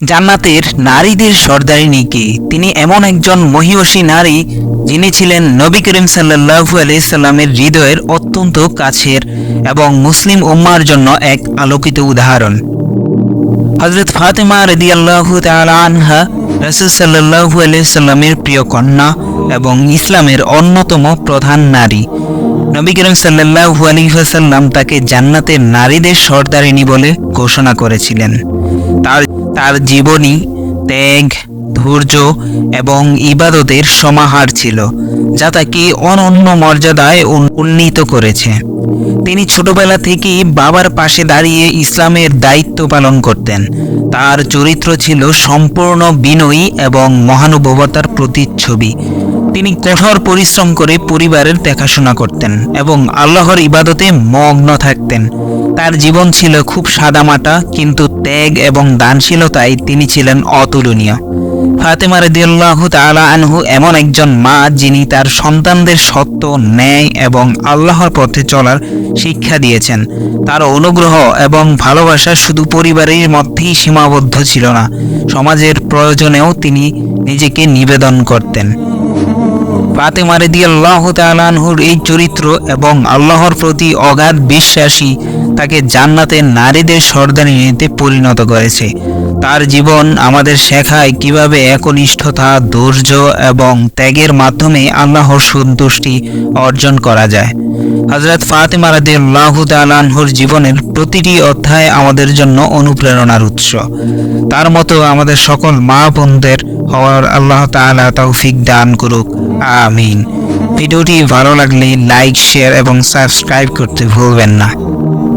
জান্নাতের নারীদের সর্দারিনী কে? তিনি এমন একজন মহিয়সী নারী যিনি ছিলেন নবী করিম সাল্লাহু আলাইসাল্লামের হৃদয়ের অত্যন্ত কাছের এবং মুসলিম উম্মার জন্য এক আলোকিত উদাহরণ। হজরত ফাতেমা রদি আল্লাহ আনহা রসুল সাল্লাহু আলাইসাল্লামের প্রিয় কন্যা এবং ইসলামের অন্যতম প্রধান নারী। নবী করিম সাল্লাহু আলহিহাসাল্লাম তাকে জান্নাতের নারীদের সর্দারিনী বলে ঘোষণা করেছিলেন। তার তার জীবনী, ত্যাগ, ধৈর্য এবং ইবাদতের সমাহার ছিল, যা তাকে অনন্য মর্যাদায় উন্নীত করেছে। তিনি ছোটবেলা থেকেই বাবার পাশে দাঁড়িয়ে ইসলামের দায়িত্ব পালন করতেন। তার চরিত্র ছিল সম্পূর্ণ বিনয়ী এবং মহানুভবতার প্রতিচ্ছবি। তিনি কঠোর পরিশ্রম করে পরিবারের দেখাশোনা করতেন এবং আল্লাহর ইবাদতে মগ্ন থাকতেন। তার জীবন ছিল খুব সাদামাটা, কিন্তু ত্যাগ এবং দানশীলতায় তিনি ছিলেন অতুলনীয়। ফাতেমা রাদিয়াল্লাহু তাআলা আনহু এমন একজন মা যিনি তার সন্তানদের সত্য, ন্যায় এবং আল্লাহর পথে চলার শিক্ষা দিয়েছেন। তার অনুগ্রহ এবং ভালোবাসা শুধু পরিবারের মধ্যেই সীমাবদ্ধ ছিল না, সমাজের প্রয়োজনেও তিনি নিজেকে নিবেদন করতেন। ফাতেমা রাদিয়াল্লাহু তাআলা আনহুর এই চরিত্র এবং আল্লাহর প্রতি অগাধ বিশ্বাসী তাকে জান্নাতের নারীদের সর্দারিনীতে পরিণত করেছে। তার জীবন আমাদের শেখায় কীভাবে একনিষ্ঠতা, ধৈর্য এবং ত্যাগের মাধ্যমে আল্লাহর সন্তুষ্টি অর্জন করা যায়। হজরত ফাতেমা রাদিয়াল্লাহু তাআলা আনহুর জীবনের প্রতিটি অধ্যায় আমাদের জন্য অনুপ্রেরণার উৎস। তার মতো আমাদের সকল মা বোনদের হওয়ার আল্লাহ তাআলা তৌফিক দান করুক। আমিন। ভিডিওটি ভালো লাগলে লাইক, শেয়ার এবং সাবস্ক্রাইব করতে ভুলবেন না।